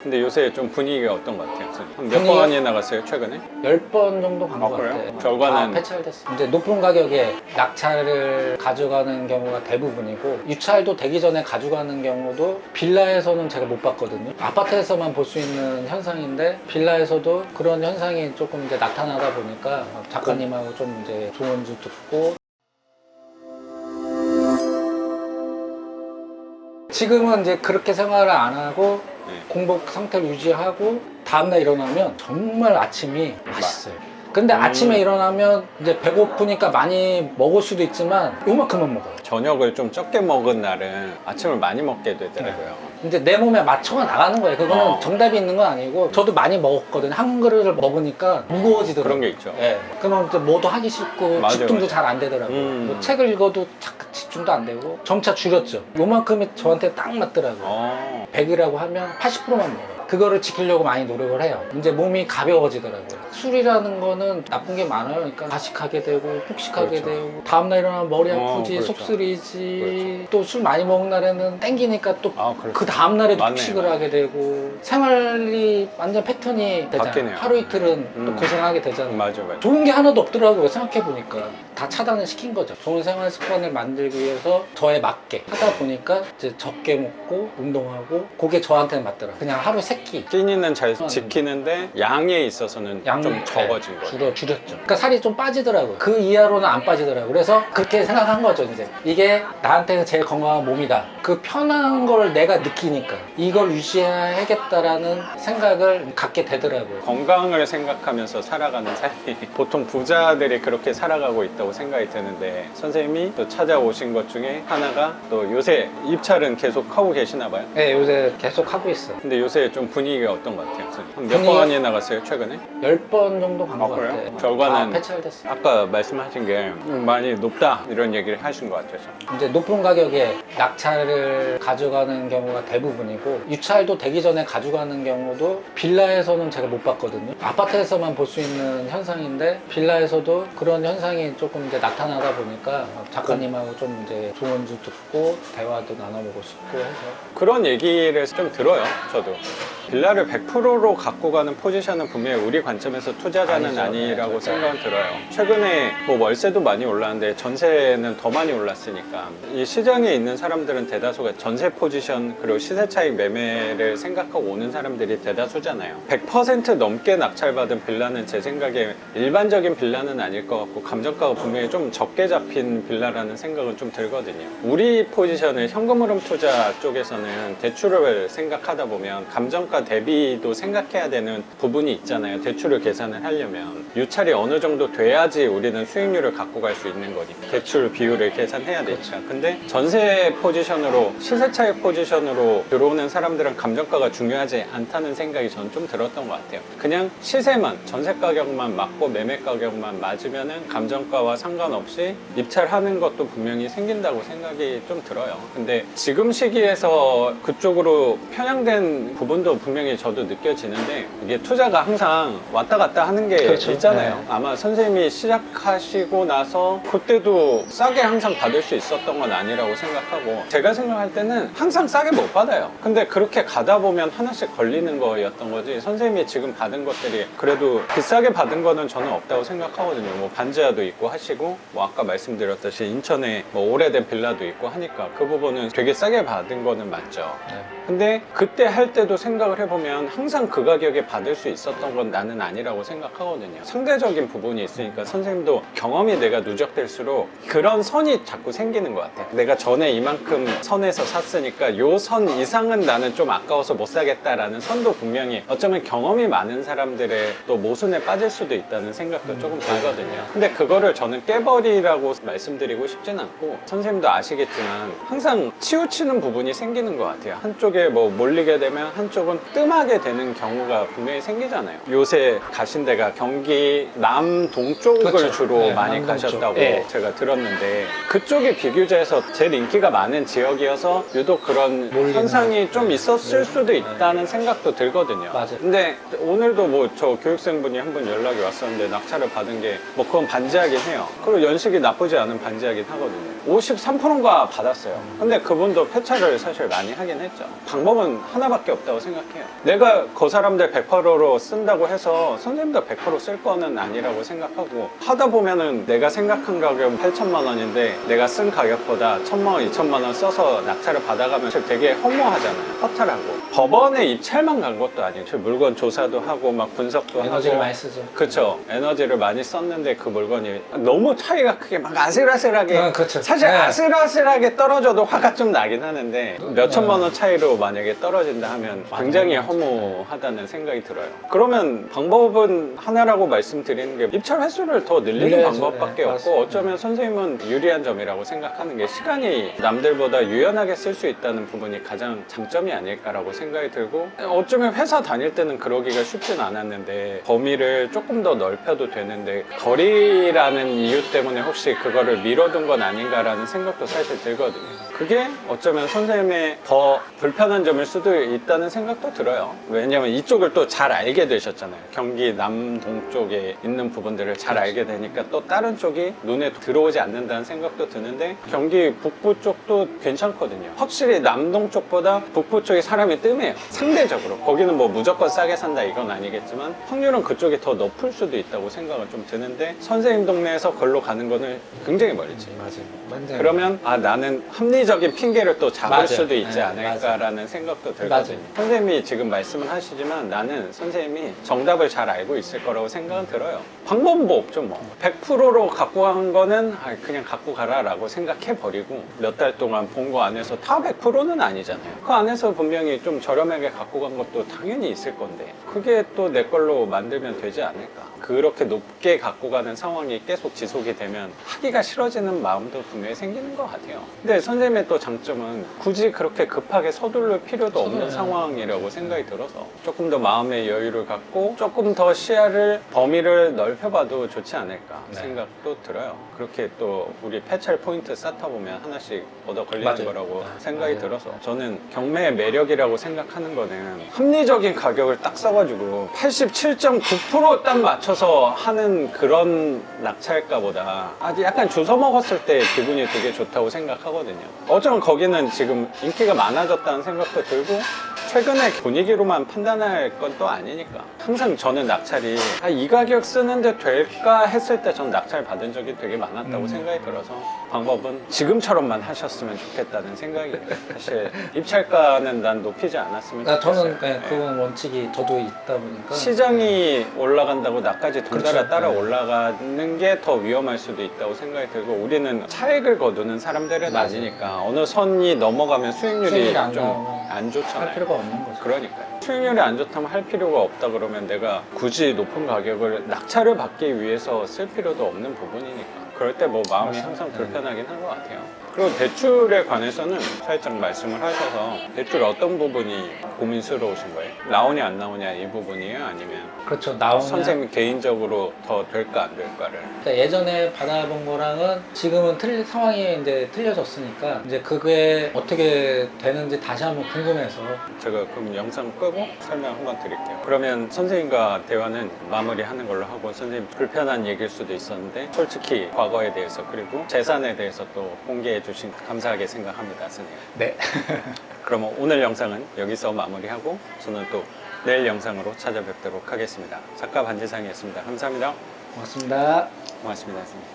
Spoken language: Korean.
근데 요새 좀 분위기가 어떤 것 같아요? 한 몇 분위기가- 번이 나갔어요 최근에? 10번 정도 간 아, 것 그래요? 같아요. 결과는? 다 폐찰됐어요. 이제 높은 가격에 낙찰을 가져가는 경우가 대부분이고 유찰도 되기 전에 가져가는 경우도 빌라에서는 제가 못 봤거든요. 아파트에서만 볼 수 있는 현상인데 빌라에서도 그런 현상이 조금 이제 나타나다 보니까 작가님하고 좀 이제 조언도 듣고 지금은 이제 그렇게 생활을 안 하고 네. 공복 상태를 유지하고 다음날 일어나면 정말 아침이 맛있어요. 근데 음. 아침에 일어나면 이제 배고프니까 많이 먹을 수도 있지만 요만큼만 먹어요. 저녁을 좀 적게 먹은 날은 아침을 많이 먹게 되더라고요. 이제 내 몸에 맞춰가 나가는 거예요. 그거는 어. 정답이 있는 건 아니고 저도 많이 먹었거든요. 한 그릇을 먹으니까 무거워지더라고요. 그런 게 있죠. 예. 그러면 이제 뭐도 하기 싫고 맞아요, 집중도 맞아요. 잘 안 되더라고요. 음. 뭐 책을 읽어도 착 집중도 안 되고 점차 줄였죠. 요만큼이 저한테 딱 맞더라고요. 어. 100이라고 하면 80%만 먹어요. 그거를 지키려고 많이 노력을 해요. 이제 몸이 가벼워지더라고요. 술이라는 거는 나쁜 게 많아요. 그러니까 가식하게 되고 폭식하게 그렇죠. 되고 다음날 일어나면 머리 어, 아프지 그렇죠. 속쓰리지 또 술 많이 먹은 날에는 땡기니까 또 아, 그렇죠. 그 다음날에도 맞네요. 폭식을 하게 되고 생활이 완전 패턴이 되잖아요. 바뀌네요. 하루 이틀은 음. 또 고생하게 되잖아요. 맞아, 맞아. 좋은 게 하나도 없더라고요 생각해보니까 다 차단을 시킨 거죠 좋은 생활 습관을 만들기 위해서 저에 맞게 하다 보니까 이제 적게 먹고 운동하고 그게 저한테는 맞더라고요. 그냥 하루 세 끼. 끼니는 잘 음. 지키는데 양에 있어서는 양 좀 적어진 네, 거예요. 줄여, 줄였죠. 그러니까 살이 좀 빠지더라고요. 그 이하로는 안 빠지더라고요. 그래서 그렇게 생각한 거죠 이제. 이게 나한테는 제일 건강한 몸이다. 그 편한 걸 내가 느끼니까 이걸 유지해야겠다라는 생각을 갖게 되더라고요. 건강을 생각하면서 살아가는 삶이 보통 부자들이 그렇게 살아가고 있다고 생각이 드는데 선생님이 또 찾아오신 것 중에 하나가 또 요새 입찰은 계속 하고 계시나 봐요. 네 요새 계속 하고 있어 요 근데 요새 좀 분위기가 어떤 것 같아요? 선생님? 한몇 분위기가- 번이 나갔어요 최근에? 10번 정도 간 아, 것 그래요? 같아요 결과는? 다 폐찰됐어요 아까 말씀하신 게 많이 높다 이런 얘기를 하신 것 같아서 이제 높은 가격에 낙찰을 가져가는 경우가 대부분이고 유찰도 되기 전에 가져가는 경우도 빌라에서는 제가 못 봤거든요. 아파트에서만 볼 수 있는 현상인데 빌라에서도 그런 현상이 조금 이제 나타나다 보니까 작가님하고 좀 이제 조언도 듣고 대화도 나눠보고 싶고 해서. 그런 얘기를 좀 들어요 저도. 빌라를 100%로 갖고 가는 포지션은 분명히 우리 관점에서 투자자는 아니죠. 아니라고 네, 생각은 들어요. 최근에 뭐 월세도 많이 올랐는데 전세는 더 많이 올랐으니까. 이 시장에 있는 사람들은 대다수가 전세 포지션 그리고 시세 차익 매매를 생각하고 오는 사람들이 대다수잖아요. 100% 넘게 낙찰받은 빌라는 제 생각에 일반적인 빌라는 아닐 것 같고 감정가가 분명히 좀 적게 잡힌 빌라라는 생각은 좀 들거든요. 우리 포지션을 현금 흐름 투자 쪽에서는 대출을 생각하다 보면 감정가 대비도 생각해야 되는 부분이 있잖아요. 대출을 계산을 하려면 유찰이 어느 정도 돼야지 우리는 수익률을 갖고 갈 수 있는 거니까 대출 비율을 계산해야 되니까. 근데 전세 포지션으로 시세 차익 포지션으로 들어오는 사람들은 감정가가 중요하지 않다는 생각이 저는 좀 들었던 것 같아요. 그냥 시세만 전세 가격만 맞고 매매 가격만 맞으면은 감정가와 상관없이 입찰하는 것도 분명히 생긴다고 생각이 좀 들어요 근데 지금 시기에서 그쪽으로 편향된 부분도 분명히 저도 느껴지는데 이게 투자가 항상 왔다 갔다 하는 게 그렇죠. 있잖아요 네. 아마 선생님이 시작하시고 나서 그때도 싸게 항상 받을 수 있었던 건 아니라고 생각하고 제가 생각할 때는 항상 싸게 못 받아요 근데 그렇게 가다 보면 하나씩 걸리는 거였던 거지 선생님이 지금 받은 것들이 그래도 비싸게 받은 거는 저는 없다고 생각하거든요 뭐 반지하도 있고 하시고 뭐 아까 말씀드렸듯이 인천에 뭐 오래된 빌라도 있고 하니까 그 부분은 되게 싸게 받은 거는 맞죠 네. 근데 그때 할 때도 생각을 해보면 항상 그 가격에 받을 수 있었던 건 나는 아니라고 생각하거든요. 상대적인 부분이 있으니까 선생님도 경험이 내가 누적될수록 그런 선이 자꾸 생기는 것 같아요. 내가 전에 이만큼 선에서 샀으니까 요 선 이상은 나는 좀 아까워서 못 사겠다라는 선도 분명히 어쩌면 경험이 많은 사람들의 또 모순에 빠질 수도 있다는 생각도 조금 들거든요. 근데 그거를 저는 깨버리라고 말씀드리고 싶진 않고 선생님도 아시겠지만 항상 치우치는 부분이 생기는 것 같아요. 한쪽에 뭐 몰리게 되면 한쪽은 뜸하게 되는 경우가 분명히 생기잖아요. 요새 가신 데가 경기 남동쪽을 그렇죠. 주로 네, 많이 남동쪽. 가셨다고 네. 제가 들었는데 그쪽이 비교제에서 제일 인기가 많은 지역이어서 유독 그런 현상이 좀 네. 있었을 수도 있다는 생각도 들거든요. 맞아요. 근데 오늘도 뭐 저 교육생분이 한 분 연락이 왔었는데 낙찰을 받은 게 뭐 그건 반지하긴 해요. 그리고 연식이 나쁘지 않은 반지하긴 하거든요. 53%인가 받았어요. 근데 그분도 폐차를 사실 많이 하긴 했죠. 방법은 하나밖에 없다고 생각해요. 내가 그 사람들 100%로 쓴다고 해서 선생님도 100%쓸 거는 아니라고 생각하고 하다 보면은 내가 생각한 가격은 8천만 원인데 내가 쓴 가격보다 1천만 원, 2천만 원 써서 낙찰을 받아가면 되게 허무하잖아요. 허탈하고. 법원에 입찰만 간 것도 아니고 물건 조사도 하고 막 분석도 에너지를 하고 많이 쓰죠. 그쵸. 에너지를 많이 썼는데 그 물건이 너무 차이가 크게 막 아슬아슬하게. 아, 그쵸. 사실 네. 아슬아슬하게 떨어져도 화가 좀 나긴 하는데 몇 네. 천만 원 차이로 만약에 떨어진다 하면 굉장히 허무하다는 생각이 들어요. 그러면 방법은 하나라고 말씀드리는 게 입찰 횟수를 더 늘리는 늘려야죠. 방법밖에 네, 없고 맞습니다. 어쩌면 선생님은 유리한 점이라고 생각하는 게 시간이 남들보다 유연하게 쓸 수 있다는 부분이 가장 장점이 아닐까라고 생각이 들고 어쩌면 회사 다닐 때는 그러기가 쉽진 않았는데 범위를 조금 더 넓혀도 되는데 거리라는 이유 때문에 혹시 그거를 미뤄둔 건 아닌가 라는 생각도 사실 들거든요. 그게 어쩌면 선생님의 더 불편한 점일 수도 있다는 생각도 들어요. 왜냐면 이쪽을 또 잘 알게 되셨잖아요. 경기 남동 쪽에 있는 부분들을 잘 알게 되니까 또 다른 쪽이 눈에 들어오지 않는다는 생각도 드는데 경기 북부 쪽도 괜찮거든요. 확실히 남동 쪽보다 북부 쪽이 사람이 뜸해요. 상대적으로. 거기는 뭐 무조건 싸게 산다 이건 아니겠지만 확률은 그쪽이 더 높을 수도 있다고 생각은 좀 드는데 선생님 동네에서 걸로 가는 거는 굉장히 멀지. 맞아요. 완전. 그러면 아 나는 합리적인 핑계를 또 잡을 맞아요. 수도 있지 네, 않을까라는 생각도 들거든요. 맞아요. 선생님이 지금 말씀을 하시지만 나는 선생님이 정답을 잘 알고 있을 거라고 생각은 들어요. 방법은 뭐 없죠 뭐. 100%로 갖고 간 거는 아, 그냥 갖고 가라라고 생각해 버리고 몇 달 동안 본 거 안에서 다 100%는 아니잖아요. 그 안에서 분명히 좀 저렴하게 갖고 간 것도 당연히 있을 건데 그게 또 내 걸로 만들면 되지 않을까. 그렇게 높게 갖고 가는 상황이 계속 지속이 되면 하기가 싫어지는 마음도 분명히 생기는 것 같아요. 근데 선생님의 또 장점은 굳이 그렇게 급하게 서둘러 필요도 없는 서둘러요. 상황이라고 생각이 들어서 조금 더 마음의 여유를 갖고 조금 더 시야를 범위를 넓혀봐도 좋지 않을까 네. 생각도 들어요. 그렇게 또 우리 패찰 포인트 쌓다 보면 하나씩 얻어 걸리는 맞아요. 거라고 네, 생각이 맞아요. 들어서 저는 경매의 매력이라고 생각하는 거는 합리적인 가격을 딱 써가지고 87.9%딱 맞춰서 하는 그런 낙찰가보다 아주 약간 주워 먹었을 때 기분 이 되게 좋다고 생각하거든요. 어쩌면 거기는 지금 인기가 많아졌다는 생각도 들고 최근에 분위기로만 판단할 건 또 아니니까 항상 저는 낙찰이 아, 이 가격 쓰는데 될까 했을 때전 낙찰 받은 적이 되게 많았다고 음. 생각이 들어서 방법은 지금처럼만 하셨으면 좋겠다는 생각이 사실 입찰가는 난 높이지 않았으면 나 좋겠어요. 저는 네, 네. 그건 원칙이 저도 있다 보니까 시장이 올라간다고 나까지 동달아 그렇죠. 따라 네. 올라가는 게 더 위험할 수도 있다고 생각이 들고 우리는 차 익을 거두는 사람들은 맞아요. 아니니까 어느 선이 넘어가면 수익률이 안 좀 나오면 안 좋잖아요. 할 필요가 없는 거죠. 그러니까요. 수익률이 안 좋다면 할 필요가 없다 그러면 내가 굳이 높은 가격을 낙찰을 받기 위해서 쓸 필요도 없는 부분이니까. 그럴 때 뭐 마음이 맞습니다. 항상 네. 불편하긴 한 것 같아요. 그리고 대출에 관해서는 살짝 말씀을 하셔서 대출 어떤 부분이 고민스러우신 거예요? 나오냐 안 나오냐 이 부분이에요? 아니면 그렇죠. 나오면 선생님 개인적으로 더 될까 안 될까를? 그러니까 예전에 받아본 거랑은 지금은 틀 상황이 이제 틀려졌으니까 이제 그게 어떻게 되는지 다시 한번 궁금해서 제가 그럼 영상 끄고 설명 한번 드릴게요. 그러면 선생님과 대화는 마무리하는 걸로 하고 선생님 불편한 얘기일 수도 있었는데 솔직히 과거에 대해서 그리고 재산에 대해서 또 공개해 주신 감사하게 생각합니다, 선생님. 네. 그러면 오늘 영상은 여기서 마무리하고 저는 또 내일 영상으로 찾아뵙도록 하겠습니다. 작가 반지상이었습니다. 감사합니다. 고맙습니다. 고맙습니다, 선생님.